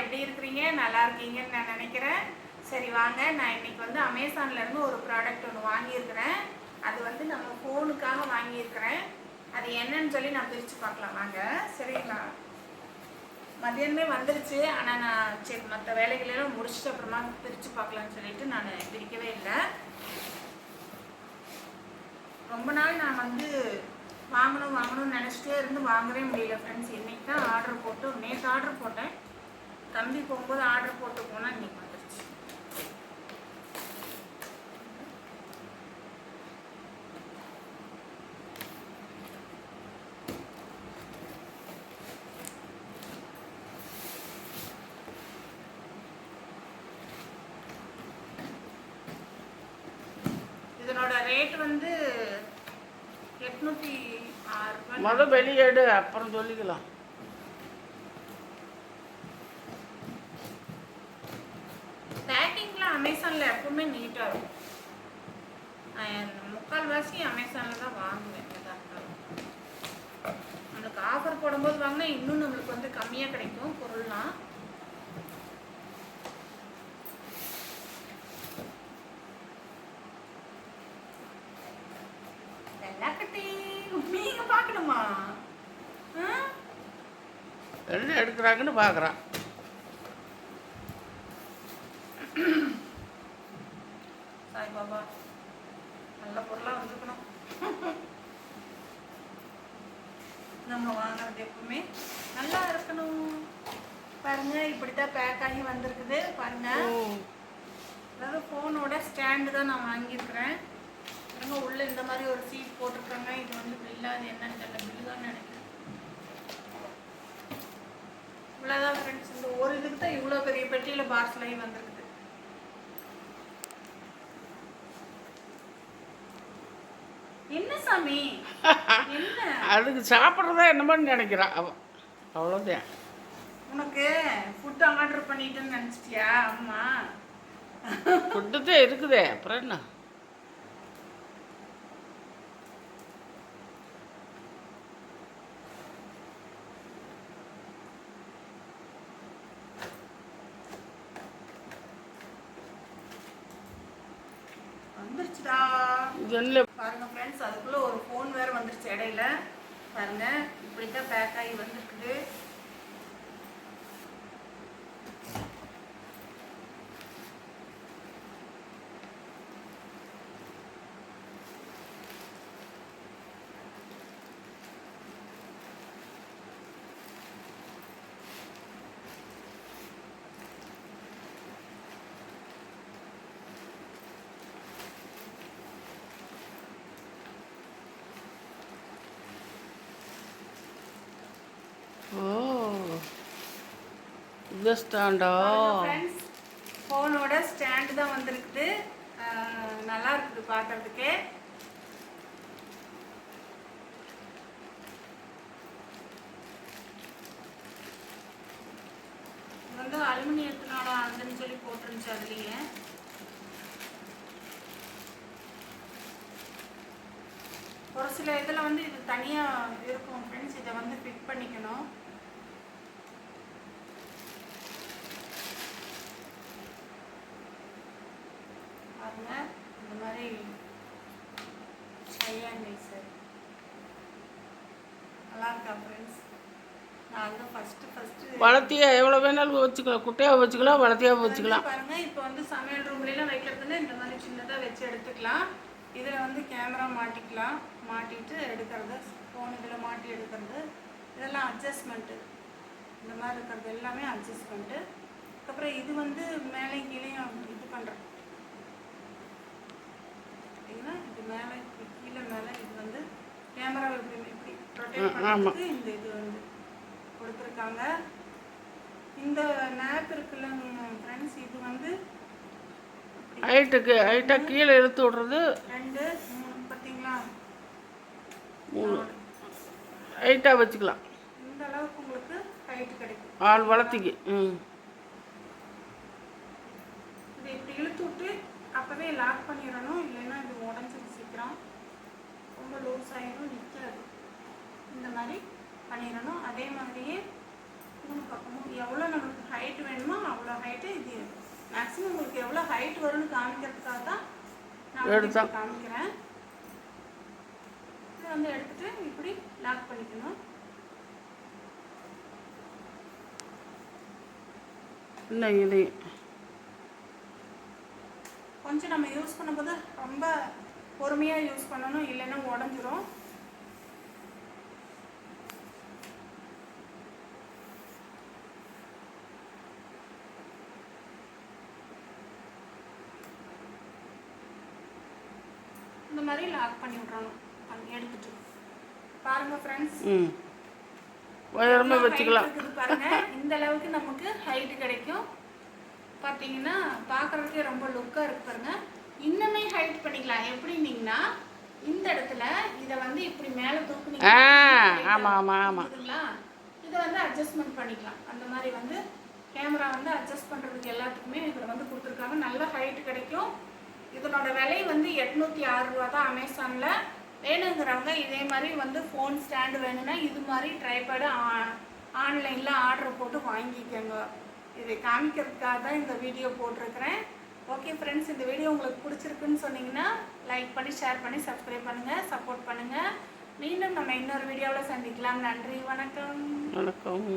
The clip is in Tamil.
எப்படி இருக்கிறீங்க? நல்லா இருக்கீங்கன்னு நான் நினைக்கிறேன். சரி வாங்க. நான் இன்னைக்கு வந்து அமேசான்லேருந்து ஒரு ப்ராடக்ட் ஒன்று வாங்கியிருக்கிறேன். அது வந்து நம்ம ஃபோனுக்காக வாங்கியிருக்கிறேன். அது என்னன்னு சொல்லி நான் பிரித்து பார்க்கலாம். வாங்க. சரிங்களா? மதியானமே வந்துருச்சு. ஆனால் நான் சரி மற்ற வேலைகளெல்லாம் முடிச்சுட்டு அப்புறமா பிரித்து பார்க்கலான்னு சொல்லிட்டு நான் பிரிக்கவே இல்லை. ரொம்ப நாள் நான் வந்து வாங்கணும் வாங்கணும்னு நினச்சிட்டே இருந்து வாங்கவே முடியல ஃப்ரெண்ட்ஸ் இன்னைக்கு தான் ஆர்டர் போட்டு நேற்று ஆர்டர் போட்டேன். தம்பி போகும்போது ஆர்டர் போட்டு போனால் இன்னைக்கு வந்துருச்சு. இதனோட ரேட் வந்து எட்நூத்தி ஆறு ரூபாய். முத வெளியேடு அப்புறம் சொல்லிக்கலாம். அமேசானில் எப்பவுமே நீட்டாக இருக்கும். நான் முக்கால்வாசி அமேசானில் தான் வாங்குவேன் எதாக இருந்தாலும் நம்மளுக்கு ஆஃபர் போடும்போது வாங்கினா இன்னும் நம்மளுக்கு வந்து கம்மியாக கிடைக்கும் பொருள்லாம். வெள்ளாக்கட்டி நீங்க பார்க்கணுமா? என்ன எடுக்கிறாங்கன்னு பார்க்குறான். நல்ல பொருளாக வந்திருக்கணும் நம்ம வாங்குறது எப்பவுமே நல்லா இருக்கணும். பாருங்க இப்படித்தான் பேக் ஆகி வந்திருக்குது. பாருங்க. அதாவது ஃபோனோட ஸ்டாண்டு தான் நான் வாங்கியிருக்கிறேன். பாருங்க உள்ள இந்த மாதிரி ஒரு சீட் போட்டிருக்காங்க. இது வந்து பில்லா அது என்னன்னு தெரியல. பில்லு தான் நினைக்கிறேன். இவ்வளோதான் ஃப்ரெண்ட்ஸ் இந்த ஒரு இதுக்கு தான் இவ்வளோ பெரிய பெட்டியில் பார்சலாகி வந்திருக்குது. என்ன சாமி? என்ன? அதுக்கு சாப்பிட்றதா என்னமோன்னு நினைக்கிறான் அவன் அவ்வளோதான் உனக்கு ஃபுட் ஆர்டர் பண்ணிட்டேன்னு நினச்சிட்டியா? அம்மா. ஃபுட்டுதான் இருக்குதே. அப்புறம் என்ன? இது பாருங்க ஃப்ரெண்ட்ஸ் அதுக்குள்ளே ஒரு ஃபோன் வேறு வந்துருச்சு இடையில. பாருங்க இப்படித்தான் பேக் ஆகி வந்திருக்குது. இந்த ஸ்டாண்டா? ஃப்ரெண்ட்ஸ் ஃபோனோட ஸ்டாண்ட் தான் வந்திருக்குது. ஆஹ் நல்லா இருக்குது பார்க்கறதுக்கே இது வந்து அலுமினியத்தினால அதுன்னு சொல்லி போட்டிருந்துச்சு அதுலேயே. ஒரு சில இதில் வந்து இது தனியாக இருக்கும் ஃப்ரெண்ட்ஸ் இதை வந்து ஃபிட் பண்ணிக்கணும் பாருங்க இந்த மாதிரி ஷையாங்க சார் நல்லா இருக்கா ஃப்ரெண்ட்ஸ் நான் வந்து ஃபஸ்ட்டு ஃபஸ்ட்டு வளர்த்தியா எவ்வளோ வேணாலும் வச்சுக்கலாம். குட்டையாக வச்சுக்கலாம் வளர்த்தியாக வச்சுக்கலாம். பாருங்க இப்போ வந்து சமையல் ரூம்லாம் வைக்கிறதுல இந்த மாதிரி சின்னதாக வச்சு எடுத்துக்கலாம். இதில் வந்து கேமரா மாட்டிக்கலாம். மாட்டிட்டு எடுக்கிறது ஃபோன் இதில் மாட்டி எடுக்கிறது. இதெல்லாம் அட்ஜஸ்ட்மெண்ட்டு இந்த மாதிரி இருக்கிறது எல்லாமே அட்ஜஸ்ட்மெண்ட்டு அதுக்கப்புறம் இது வந்து மேலே கீழேயும் இது பண்ணுறது பார்த்தீங்கன்னா இது மேலே இப்படி கீழே மேலே இது வந்து கேமரா இப்படி. பண்ணுறதுக்கு இந்த இது வந்து கொடுத்துருக்காங்க. இந்த நேப் இருக்குல்ல ஃப்ரெண்ட்ஸ் இது வந்து ஹைட்டுக்கு ஹைட்டாக கீழே இழுத்து விடுறது. ரெண்டு மூணு பார்த்தீங்களா? மூணு. ஹைட்டாக வச்சுக்கலாம். இந்த அளவுக்கு உங்களுக்கு ஹைட் கிடைக்கும். ஆள் வளர்த்திக்கு ம். இதை இப்படி இழுத்து விட்டு அப்போவே லாக் பண்ணிடணும் இல்லைன்னா இது உடஞ்சிது சீக்கிரம் ரொம்ப லூஸ் ஆயிடும் நிற்காது இந்த மாதிரி பண்ணிடணும் அதே மாதிரியே மூணு பக்கமும் எவ்வளோ நம்மளுக்கு ஹைட் வேணும் ஹைட்டு இது மேக்ஸிமம் உங்களுக்கு எவ்வளோ ஹைட் வரும்னு காமிக்கிறதுக்காக தான் நான் காமிக்கிறேன். இதை வந்து எடுத்துட்டு இப்படி லாக் பண்ணிக்கணும். இன்னும் இது கொஞ்சம் நம்ம யூஸ் பண்ணும்போது ரொம்ப பொறுமையாக யூஸ் பண்ணணும் இல்லைன்னா உடஞ்சிரும். மாதிரி லாக் பண்ணி விட்றணும். எடுத்துட்டு. பாருங்க ஃப்ரெண்ட்ஸ் ம். உயரமாக வச்சுக்கலாம். பாருங்க. இந்த அளவுக்கு நமக்கு ஹைட் கிடைக்கும். பார்த்தீங்கன்னா பார்க்கறதுக்கே ரொம்ப லுக்காக இருக்கு பாருங்க. இன்னுமே ஹைட் பண்ணிக்கலாம். எப்படின்னீங்கன்னா இந்த இடத்துல இதை வந்து இப்படி மேலே தூக்குனீங்க ஆ ஆமாம் ஆமாம் இதை வந்து அட்ஜஸ்ட்மெண்ட் பண்ணிக்கலாம். அந்த மாதிரி வந்து கேமரா வந்து அட்ஜஸ்ட் பண்ணுறதுக்கு எல்லாத்துக்குமே இதில் வந்து கொடுத்துருக்காங்க. நல்ல ஹைட் கிடைக்கும். இதனோட விலை வந்து எட்நூற்றி ஆறு ரூபா தான் அமேசானில் வேணுங்கிறவங்க இதே மாதிரி வந்து ஃபோன் ஸ்டாண்டு வேணும்னா இது மாதிரி ட்ரைபேடு ஆன்லைனில் ஆர்டர் போட்டு வாங்கிக்கோங்க. இதை காமிக்கிறதுக்காக தான் இந்த வீடியோ போட்டிருக்கிறேன். ஓகே ஃப்ரெண்ட்ஸ் இந்த வீடியோ உங்களுக்கு பிடிச்சிருக்குன்னு சொன்னீங்கன்னா லைக் பண்ணி ஷேர் பண்ணி சப்ஸ்கிரைப் பண்ணுங்கள் சப்போர்ட் பண்ணுங்கள் மீண்டும் நம்ம இன்னொரு வீடியோவில் சந்திக்கலாம். நன்றி வணக்கம். வணக்கம்.